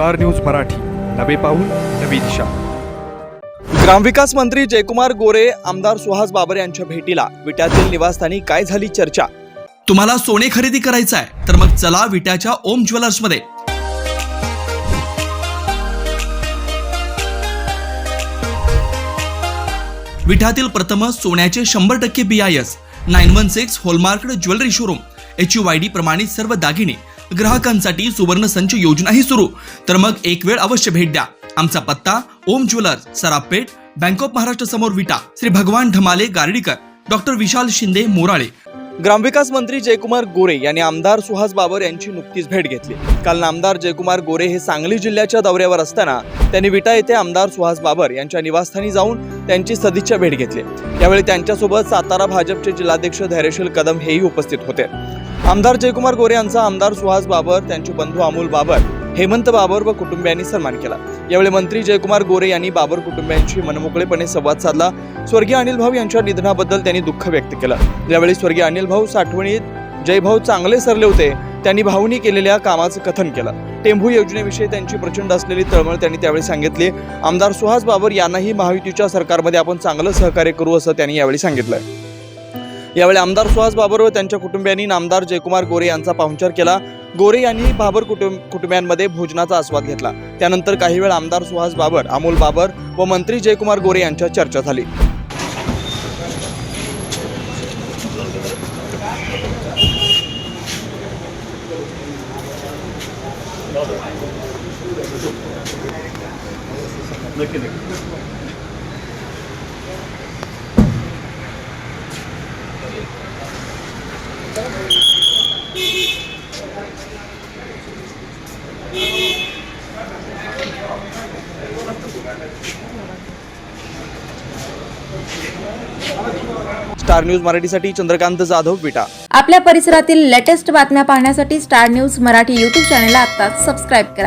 Star news Marathi. नवे पाऊल नवी दिशा. ग्रामविकास मंत्री जयकुमार गोरे आमदार सुहास बाबर यांच्या भेटीला विट्यातील निवासस्थानी काय झाली चर्चा? तुम्हाला सोने खरेदी करायचं आहे तर मग चला विट्याच्या ओम ज्वेलर्समध्ये. विट्यातील प्रथमच सोन्याचे शंभर टक्के B I S nine one six hallmark jewellery showroom H U Y D प्रमाणित सर्व दागिने ग्राहकांसाठी सुवर्ण संच योजनाही सुरू. तर मग एक वेळ अवश्य भेट द्या. आमचा पत्ता Om jewellers Sarafpeth bank of Maharashtra समोर विटा श्री भगवान ढमाले गार्डीकर डॉक्टर विशाल शिंदे मोराळे. ग्रामविकास मंत्री जयकुमार गोरे यांनी आमदार सुहास बाबर यांची नुकतीच भेट घेतली. काल आमदार जयकुमार गोरे हे सांगली जिल्ह्याच्या दौऱ्यावर असताना त्यांनी विटा येथे आमदार सुहास बाबर यांच्या निवासस्थानी जाऊन त्यांची सदिच्छा भेट घेतली. यावेळी त्यांच्यासोबत सातारा भाजपचे जिल्हाध्यक्ष धैर्यशील कदम हेही उपस्थित होते. आमदार जयकुमार गोरे यांचा आमदार सुहास बाबर त्यांचे बंधू अमोल बाबर हेमंत बाबर व कुटुंबियांनी सन्मान केला. यावेळी मंत्री जयकुमार गोरे यांनी बाबर कुटुंबियांशी मनमोकळेपणे संवाद साधला. स्वर्गीय अनिल भाऊ यांच्या निधनाबद्दल त्यांनी दुःख व्यक्त केलं. यावेळी स्वर्गीय अनिल भाऊ साठवणीत जयभाऊ चांगले सरले होते. त्यांनी भाऊनी केलेल्या कामाचं कथन केलं. टेंभू योजनेविषयी त्यांची प्रचंड असलेली तळमळ त्यांनी त्यावेळी सांगितली. आमदार सुहास बाबर यांनाही महायुतीच्या सरकारमध्ये आपण चांगलं सहकार्य करू असं त्यांनी यावेळी सांगितलं यावेळी आमदार सुहास बाबर व त्यांच्या कुटुंबियांनी नामदार जयकुमार गोरे यांचा पाहुणचार केला. गोरे यांनी बाबर कुटुंब कुटुंबियांमध्ये भोजनाचा आस्वाद घेतला. त्यानंतर काही वेळ आमदार सुहास बाबर अमोल बाबर व मंत्री जयकुमार गोरे यांच्या चर्चा झाली. स्टार न्यूज मराठीसाठी चंद्रकांत जाधव विटा. आपल्या परिसरातील लेटेस्ट बातम्या पाहण्यासाठी स्टार न्यूज मराठी यूट्यूब चॅनलला आता सबस्क्राईब करा.